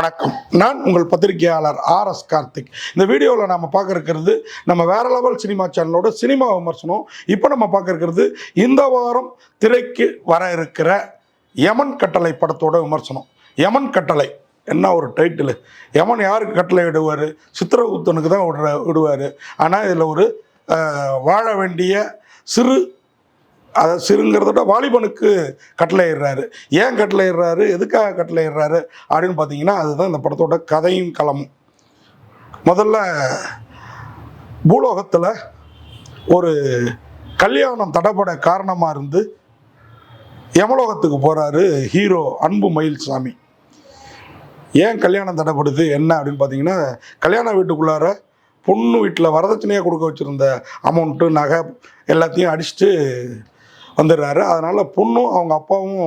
வணக்கம். நான் உங்கள் பத்திரிகையாளர் ஆர் எஸ் கார்த்திக். இந்த வீடியோவில் நம்ம பார்க்க இருக்கிறது நம்ம வேற லெவல் சினிமா சேனலோட சினிமா விமர்சனம். இப்போ நம்ம பார்க்க இருக்கிறது இந்த வாரம் திரைக்கு வர இருக்கிற யமன் கட்டளை படத்தோட விமர்சனம். யமன் கட்டளை. என்ன ஒரு டைட்டில் யமன் யாருக்கு கட்டளை விடுவார் சித்திரகுப்தனுக்கு தான் விடுற விடுவார். ஆனால் இதில் ஒரு வாழ வேண்டிய சிறு அதை சிறுங்கிறத வாலிபனுக்கு கட்டளையிடுறாரு. ஏன் கட்டளையிடுறாரு? எதுக்காக கட்டளையிடுறாரு? அப்படின்னு பார்த்தீங்கன்னா அதுதான் இந்த படத்தோட கதையும் களமும். முதல்ல பூலோகத்தில் ஒரு கல்யாணம் தடைப்பட காரணமாக இருந்து யமலோகத்துக்கு போகிறாரு ஹீரோ அன்பு மயில்சாமி. ஏன் கல்யாணம் தடைப்படுது? என்ன? அப்படின்னு பார்த்தீங்கன்னா கல்யாண வீட்டுக்குள்ளார பொண்ணு வீட்டில் வரதட்சணையாக கொடுக்க வச்சுருந்த அமௌண்ட்டு நகை எல்லாத்தையும் அடிச்சுட்டு வந்துடுறாரு. அதனால் பொண்ணும் அவங்க அப்பாவும்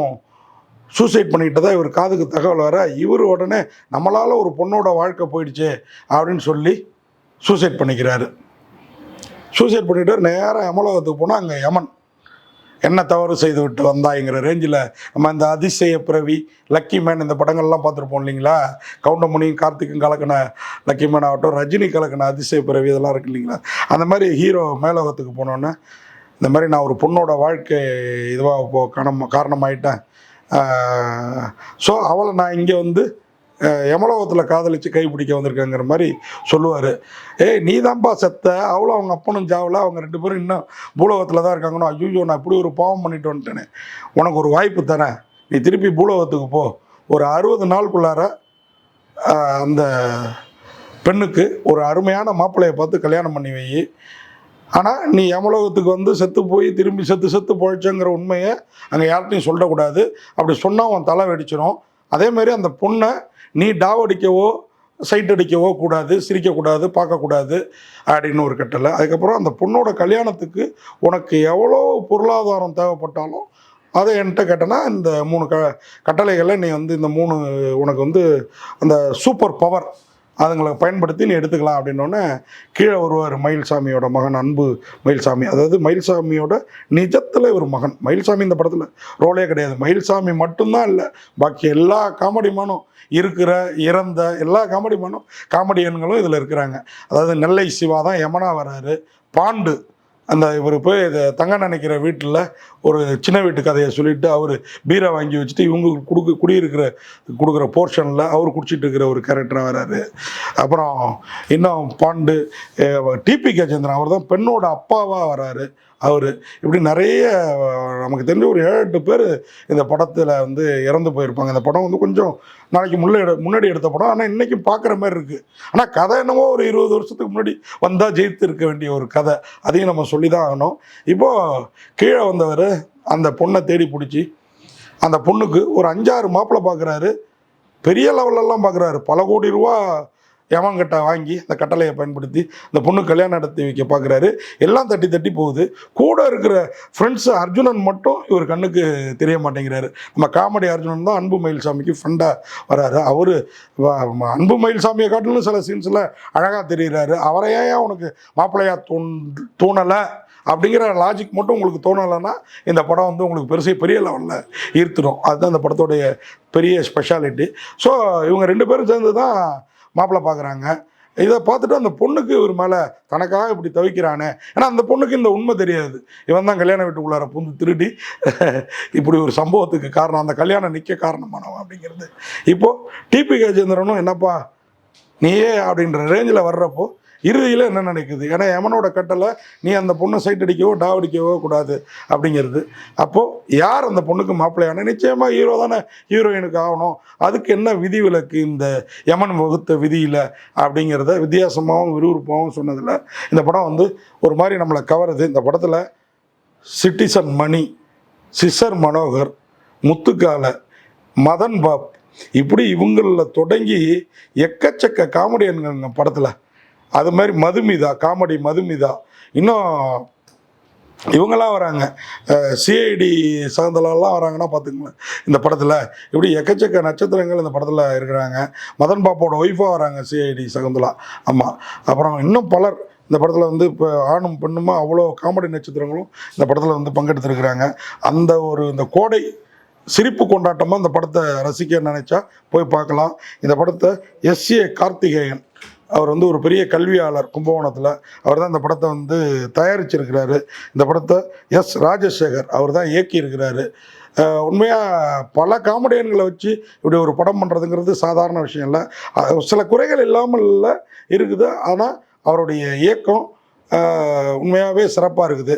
சூசைட் பண்ணிக்கிட்டதா இவர் காதுக்கு தகவல் வர இவர் உடனே நம்மளால் ஒரு பொண்ணோட வாழ்க்கை போயிடுச்சே அப்படின்னு சொல்லி சூசைட் பண்ணிக்கிறாரு. சூசைட் பண்ணிட்டு நேராக யமலோகத்துக்கு போனால் அங்கே யமன். என்ன தவறு செய்து விட்டு வந்தாய்ங்கிற ரேஞ்சில் நம்ம இந்த அதிசய பிறவி லக்கி மேன் இந்த படங்கள்லாம் பார்த்துருப்போம் இல்லைங்களா? கவுண்டமணியும் கார்த்திக்கும் கலக்கின லக்கி மேன் ஆகட்டும் ரஜினி கலக்கின அதிசய பிறவி இதெல்லாம் இருக்கு இல்லைங்களா? அந்த மாதிரி ஹீரோ மேலோகத்துக்கு போனோன்னே இந்த மாதிரி நான் ஒரு பொண்ணோட வாழ்க்கை இதுவாக போ காரணம் காரணமாயிட்டேன். ஸோ அவளை நான் இங்கே வந்து எமலோகத்தில் யமலோகத்தில் காதலிச்சு கை பிடிக்க வந்திருக்கேங்கிற மாதிரி சொல்லுவார். ஏய் நீ தான்ப்பா செத்த. அவளும் அவங்க அப்பனும் ஜாவில். அவங்க ரெண்டு பேரும் இன்னும் பூலோகத்தில் தான் இருக்காங்கன்னு. ஐயோ நான் இப்படி ஒரு பாவம் பண்ணிட்டு வந்துட்டேனே. உனக்கு ஒரு வாய்ப்பு தரேன். நீ திருப்பி பூலோகத்துக்கு போ. ஒரு அறுபது நாளுக்குள்ளார அந்த பெண்ணுக்கு ஒரு அருமையான மாப்பிள்ளையை பார்த்து கல்யாணம் பண்ணி வை. ஆனால் நீ யமலோகத்துக்கு வந்து செத்து போய் திரும்பி செத்து செத்து பொழைச்சங்கிற உண்மையை அங்கே யார்கிட்டையும் சொல்லக்கூடாது. அப்படி சொன்னால் உன் தலை வெடிச்சிடும் அதேமாரி அந்த பொண்ணை நீ டாவடிக்கவோ சைட் அடிக்கவோ கூடாது சிரிக்கக்கூடாது பார்க்கக்கூடாது அப்படின்னு ஒரு கட்டளை. அதுக்கப்புறம் அந்த பொண்ணோட கல்யாணத்துக்கு உனக்கு எவ்வளோ பொருளாதாரம் தேவைப்பட்டாலும் அதை என்கிட்ட கேட்டேன்னா இந்த மூணு க கட்டளைகளை நீ வந்து இந்த மூணு உனக்கு வந்து அந்த சூப்பர் பவர் அதுங்களை பயன்படுத்தி நீ எடுத்துக்கலாம் அப்படின்னோடனே கீழே வருவார் மயில்சாமியோட மகன் அன்பு மயில்சாமி. அதாவது மயில்சாமியோட நிஜத்தில் ஒரு மகன். மயில்சாமி இந்த படத்தில் ரோலே கிடையாது. மயில்சாமி மட்டும்தான் இல்லை பாக்கி எல்லா காமெடிமானும் இருக்கிற இறந்த எல்லா காமெடிமானும் காமெடியன்களும் இதில் இருக்கிறாங்க. அதாவது நெல்லை சிவா தான் யமனா வராரு. பாண்டு அந்த இவர் போய் தங்க நினைக்கிற வீட்டில் ஒரு சின்ன வீட்டு கதையை சொல்லிட்டு அவர் பீரை வாங்கி வச்சுட்டு இவங்க கொடுக்க குடியிருக்கிற கொடுக்குற போர்ஷனில் அவர் குடிச்சிட்டு இருக்கிற ஒரு கேரக்டராக வராரு. அப்புறம் இன்னும் பாண்டு டிபி கஜேந்திரன் அவர் தான் பெண்ணோட அப்பாவாக வராரு. அவர் இப்படி நிறைய நமக்கு தெரிஞ்ச ஒரு ஏழு எட்டு பேர் இந்த படத்தில் வந்து இறந்து போயிருப்பாங்க. இந்த படம் வந்து கொஞ்சம் நாளைக்கு முன்னே எடு முன்னாடி எடுத்த படம். ஆனால் இன்றைக்கும் பார்க்குற மாதிரி இருக்குது ஆனால் கதை என்னமோ ஒரு இருபது வருஷத்துக்கு முன்னாடி வந்தால் ஜெயித்து இருக்க வேண்டிய ஒரு கதை. அதையும் நம்ம சொல்லி தான் ஆகணும். இப்போது கீழே வந்தவர் அந்த பொண்ணை தேடி பிடிச்சி அந்த பொண்ணுக்கு ஒரு அஞ்சாறு மாப்பிள்ளை பார்க்குறாரு பெரிய லெவலெல்லாம் பார்க்குறாரு பல கோடி ரூபா எவன்கிட்ட வாங்கி அந்த கட்டளையை பயன்படுத்தி அந்த பொண்ணு கல்யாணம் நடத்தி வைக்க பார்க்குறாரு. எல்லாம் தட்டி தட்டி போகுது. கூட இருக்கிற ஃப்ரெண்ட்ஸ் அர்ஜுனன் மட்டும் இவர் கண்ணுக்கு தெரிய மாட்டேங்கிறாரு. நம்ம காமெடி அர்ஜுனன் தான் அன்பு மயில்சாமிக்கு ஃப்ரெண்டாக வராரு. அவர் அன்பு மயில்சாமியை காட்டிலும் சில சீன்ஸில் அழகாக தெரிகிறாரு அவரையே உனக்கு மாப்பிள்ளையாக தோன் தோணலை? அப்படிங்கிற லாஜிக் மட்டும் உங்களுக்கு தோணலைன்னா இந்த படம் வந்து உங்களுக்கு பெருசு பெரிய லெவலில் ஈர்த்துடும். அதுதான் இந்த படத்தோடைய பெரிய ஸ்பெஷாலிட்டி ஸோ இவங்க ரெண்டு பேரும் சேர்ந்து தான் மாப்பிள்ளை பார்க்குறாங்க. இதை பார்த்துட்டு அந்த பொண்ணுக்கு இவர் மேலே தனக்காக இப்படி தவிக்கிறானே. ஏன்னா அந்த பொண்ணுக்கு இந்த உண்மை தெரியாது. இவன் தான் கல்யாண வீட்டுக்குள்ளார புந்து திருடி இப்படி ஒரு சம்பவத்துக்கு காரணம். அந்த கல்யாணம் நிற்க காரணமானவன் அப்படிங்கிறது. இப்போது டிபி கஜேந்திரனும் என்னப்பா நீயே அப்படின்ற ரேஞ்சில் வர்றப்போ இறுதியில் என்ன நினைக்குது ஏன்னா எமனோட கட்டளை நீ அந்த பொண்ணை சைட் அடிக்கவோ டாவடிக்கவோ கூடாது அப்படிங்கிறது. அப்போது யார் அந்த பொண்ணுக்கு மாப்பிள்ளையான? நிச்சயமாக ஹீரோ தானே ஹீரோயினுக்கு ஆகணும். அதுக்கு என்ன விதி விலக்கு இந்த யமன் வகுத்த விதியில் அப்படிங்கிறத வித்தியாசமாகவும் விறுவிறுப்பாகவும் சொன்னதில் இந்த படம் வந்து ஒரு மாதிரி நம்மளை கவருது. இந்த படத்தில் citizen Mani scissor Manohar முத்துக்கால Madhan pop இப்படி இவங்களில் தொடங்கி எக்கச்சக்க காமெடியன்கள் படத்தில் அது மாதிரி மதுமிதா காமெடி மதுமிதா. இன்னும் இவங்கெல்லாம் வராங்க. சிஐடி சகந்தலாலாம் வராங்கன்னா பார்த்துங்களேன் இந்த படத்தில் இப்படி எக்கச்சக்க நட்சத்திரங்கள் இந்த படத்தில் இருக்கிறாங்க. மதன் பாப்போட ஒய்ஃபாக வராங்க சிஐடி சகுந்தலா. ஆமாம் அப்புறம் இன்னும் பலர் இந்த படத்தில் வந்து இப்போ ஆணும் பெண்ணுமா அவ்வளோ காமெடி நட்சத்திரங்களும் இந்த படத்தில் வந்து பங்கெடுத்துருக்குறாங்க. அந்த ஒரு இந்த கோடை சிரிப்பு கொண்டாட்டமாக இந்த படத்தை ரசிக்க நினச்சா போய் பார்க்கலாம். இந்த படத்தை எஸ்ஏ கார்த்திகேயன் அவர் வந்து ஒரு பெரிய கல்வியாளர் கும்பகோணத்தில். அவர் தான் இந்த படத்தை வந்து தயாரிச்சிருக்கிறாரு. இந்த படத்தை எஸ் ராஜசேகர் அவர் தான் இயக்கியிருக்கிறாரு. உண்மையாக பல காமெடியன்களை வச்சு இப்படி ஒரு படம் பண்ணுறதுங்கிறது சாதாரண விஷயம் இல்லை. சில குறைகள் இல்லாமல் இல்லை இருக்குது. ஆனால் அவருடைய இயக்கம் உண்மையாகவே சிறப்பாக இருக்குது.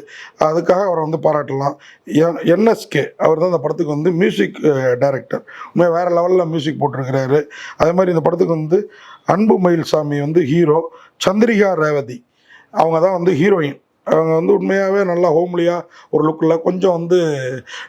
அதுக்காக அவரை வந்து பாராட்டலாம். என்எஸ்கே அவர் தான் இந்த படத்துக்கு வந்து மியூசிக் டைரக்டர் உண்மையாக வேறு லெவலில் மியூசிக் போட்டிருக்கிறாரு. அதே மாதிரி இந்த படத்துக்கு வந்து அன்பு மயில்சாமி வந்து ஹீரோ சந்திரிகா ரேவதி. அவங்க தான் வந்து ஹீரோயின் அவங்க வந்து உண்மையாகவே நல்லா ஹோம்லியாக ஒரு லுக்கில் கொஞ்சம் வந்து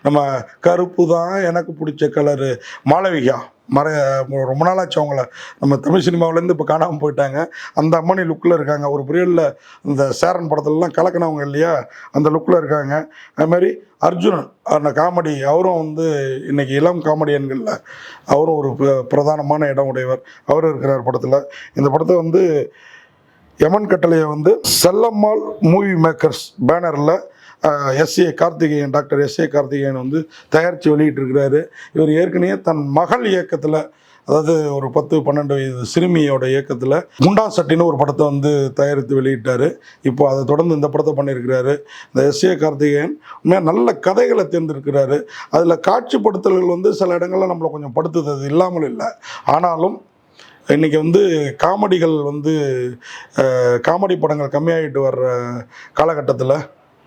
நம்ம கருப்பு தான் எனக்கு பிடிச்ச கலரு மாளவிகா. மற ரொம்ப நாளாச்சு அவங்கள. நம்ம தமிழ் சினிமாவிலேருந்து இப்போ காணாமல் போயிட்டாங்க. அந்த அம்மணி லுக்கில் இருக்காங்க. ஒரு பீரியடில் இந்த சேரன் படத்துலலாம் கலக்கினவங்க இல்லையா? அந்த லுக்கில் இருக்காங்க. அதுமாதிரி அர்ஜுனன் அந்த காமெடி அவரும் வந்து இன்றைக்கி இளம் காமெடியன்களில் அவரும் ஒரு பிரதானமான இடம் உடையவர். அவரும் இருக்கிறார் படத்தில். இந்த படத்தை வந்து யமன் கட்டளையை வந்து Chellammal movie makers பேனரில் S A Karthikeyan doctor S A Karthikeyan வந்து தயாரித்து வெளியிட்டிருக்கிறாரு. இவர் ஏற்கனவே தன் மகள் இயக்கத்தில் அதாவது ஒரு பத்து பன்னெண்டு வயது சிறுமியோட இயக்கத்தில் முண்டா சட்டின்னு ஒரு படத்தை வந்து தயாரித்து வெளியிட்டார். இப்போ அதை தொடர்ந்து இந்த படத்தை பண்ணியிருக்கிறாரு. இந்த எஸ்ஏ கார்த்திகேயன் உண்மையாக நல்ல கதைகளை தேர்ந்தெடுக்கிறாரு. அதில் காட்சிப்படுத்தல்கள் வந்து சில இடங்களில் நம்மளை கொஞ்சம் படுத்துது அது இல்லாமல் இல்லை. ஆனாலும் இன்றைக்கி வந்து காமெடிகள் வந்து காமெடி படங்கள் கம்மியாகிட்டு வர்ற காலகட்டத்தில்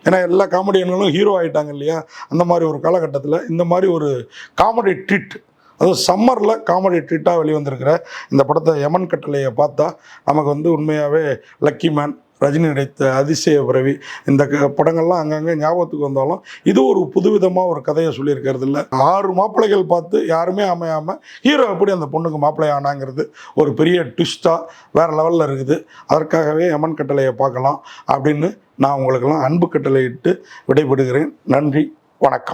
ஏன்னா எல்லா காமெடியன்களும் ஹீரோ ஆகிட்டாங்க இல்லையா? அந்த மாதிரி ஒரு காலகட்டத்தில் இந்த மாதிரி ஒரு காமெடி ட்ரீட் அதுவும் சம்மரில் காமெடி ட்ரீட்டாக வெளிவந்திருக்கிற இந்த படத்தை யமன் கட்டளையை பார்த்தா நமக்கு வந்து உண்மையாகவே லக்கி மேன் ரஜினி நடித்த அதிசய பிறவி. இந்த க- படங்கள்லாம் அங்கங்கே ஞாபகத்துக்கு வந்தாலும் இது ஒரு புதுவிதமாக ஒரு கதையை சொல்லியிருக்கிறது இல்லை. ஆறு மாப்பிள்ளைகள் பார்த்து யாருமே அமையாமல் ஹீரோ எப்படி அந்த பொண்ணுக்கு மாப்பிள்ளை ஆனாங்கிறது ஒரு பெரிய ட்விஸ்ட்டாக வேறு லெவலில் இருக்குது. அதற்காகவே யமன் கட்டளையை பார்க்கலாம் அப்படின்னு நான் உங்களுக்கெல்லாம் அன்பு கட்டளையிட்டு விடைபெறுகிறேன். நன்றி வணக்கம்.